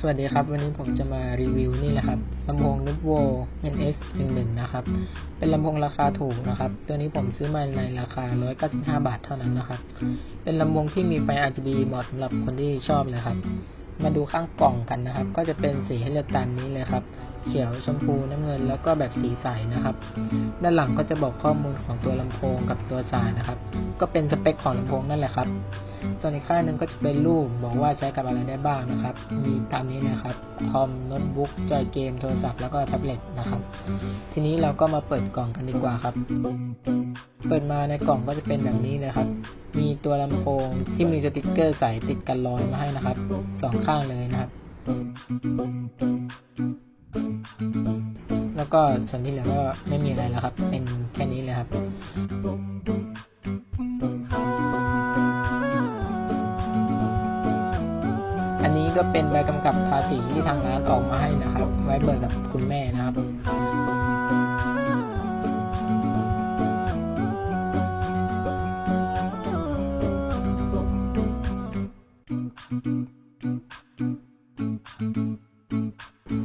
สวัสดีครับ วันนี้ผมจะมารีวิวนี่แหละครับลำโพงนุบโว NX 11นะครับ เป็นลำโพงราคาถูกนะครับ ตัวนี้ผมซื้อมาในราคา 195 บาทเท่านั้นนะครับ เป็นลำโพงที่มีไฟ RGB เหมาะสำหรับคนที่ชอบเลยครับ มาดูข้างกล่องกันนะครับ ก็จะเป็นสีให้เลือกตามนี้เลยครับ เขียวชมพูน้ำเงิน แล้วก็แบบสีใสนะครับ ด้านหลังก็จะบอกข้อมูลของตัวลำโพงกับตัวสายนะครับ ก็เป็นสเปคของลำโพงนั่นแหละครับ ส่วนอีกข้างหนึ่งก็จะเป็นรูปบอกว่าใช้กับอะไรได้บ้างนะครับ มีตามนี้นะครับคอมโน้ตบุ๊กจอยเกมโทรศัพท์แล้วก็แท็บเล็ตนะครับ ทีนี้เราก็มาเปิดกล่องกันดีกว่าครับ เปิดมาในกล่องก็จะเป็นแบบนี้เลยครับ มีตัวลำโพงที่มีสติกเกอร์ใสติดกันรอยมาให้นะครับสองข้างเลยนะครับ แล้วก็ส่วนที่เหลือก็ไม่มีอะไรแล้วครับ เป็นแค่นี้เลยครับอันนี้ก็เป็นใบกำกับภาษีที่ทางร้านออกมาให้นะครับ ไว้เบิกกับคุณแม่นะครับ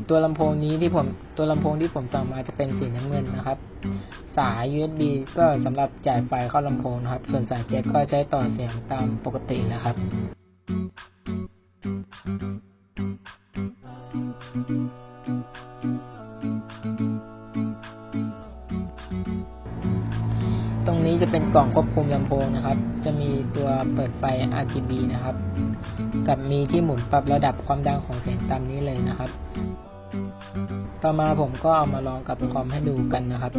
ตัวลำโพงนี้ที่ผมตัวลำโพงที่ผมสั่งมาจะเป็นสีน้ำเงินนะครับ สาย USB ก็สำหรับจ่ายไฟเข้าลำโพงนะครับ ส่วนสายแจ็คก็ใช้ต่อเสียงตามปกตินะครับตรงนี้จะเป็นกล่องควบคุมลำโพงนะครับ จะมีตัวเปิดไฟ RGB นะครับ กับมีที่หมุนปรับระดับความดังของเสียงตามนี้เลยนะครับ ต่อมาผมก็เอามาลองกับคอมให้ดูกันนะครับ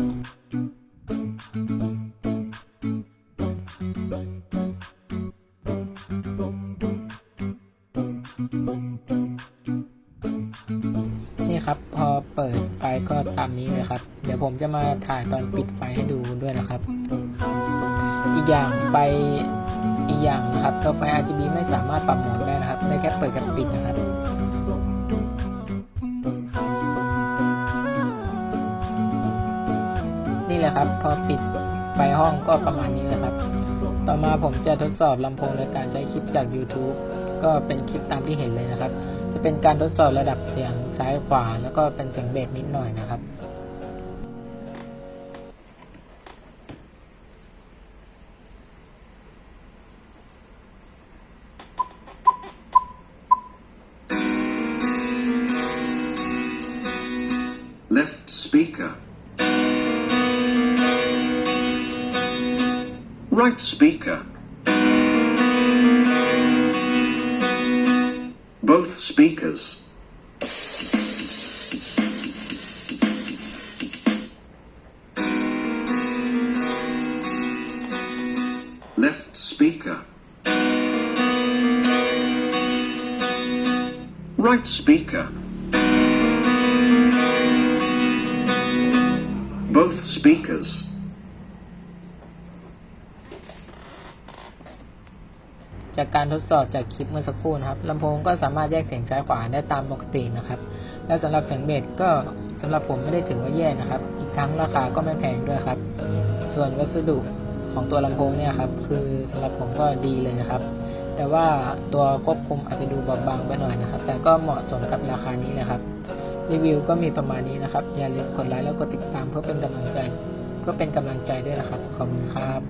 นี่ครับพอเปิดไฟก็ตามนี้เลยครับ เดี๋ยวผมจะมาถ่ายตอนปิดไฟให้ดูด้วยนะครับ อีกอย่างไฟอีกอย่างนะครับตัวไฟ RGB ไม่สามารถปรับโหมดได้นะครับ ได้แค่เปิดกับปิดนะครับ นี่แหละครับ พอปิดไฟห้องก็ประมาณนี้แหละครับ ต่อมาผมจะทดสอบลำโพงในการใช้คลิปจาก YouTube ก็เป็นคลิปตามที่เห็นเลยนะครับ จะเป็นการทดสอบระดับเสียงซ้ายขวา แล้วก็เป็นเสียงเบสนิดหน่อยนะครับ Left speaker. Right speaker. Both speakers. Left speaker. Right speaker. Both speakers. จากการทดสอบจากคลิปเมื่อสักครู่นะครับลำโพงก็สามารถแยกเสียงซ้ายขวาได้ตามปกตินะครับ และสำหรับเสียงเบสก็สำหรับผมไม่ได้ถือว่าแย่นะครับ อีกทั้งราคาก็ไม่แพงด้วยครับ ส่วนวัสดุของตัวลำโพงเนี่ยครับ คือสำหรับผมก็ดีเลยนะครับ แต่ว่าตัวควบคุมอาจจะดูบอบบางไปหน่อยนะครับ แต่ก็เหมาะสมกับราคานี้นะครับ รีวิวก็มีประมาณนี้นะครับ อย่าลืมกดไลค์แล้วกดติดตามเพื่อเป็นกำลังใจเพื่อเป็นกำลังใจด้วยนะครับ ขอบคุณครับ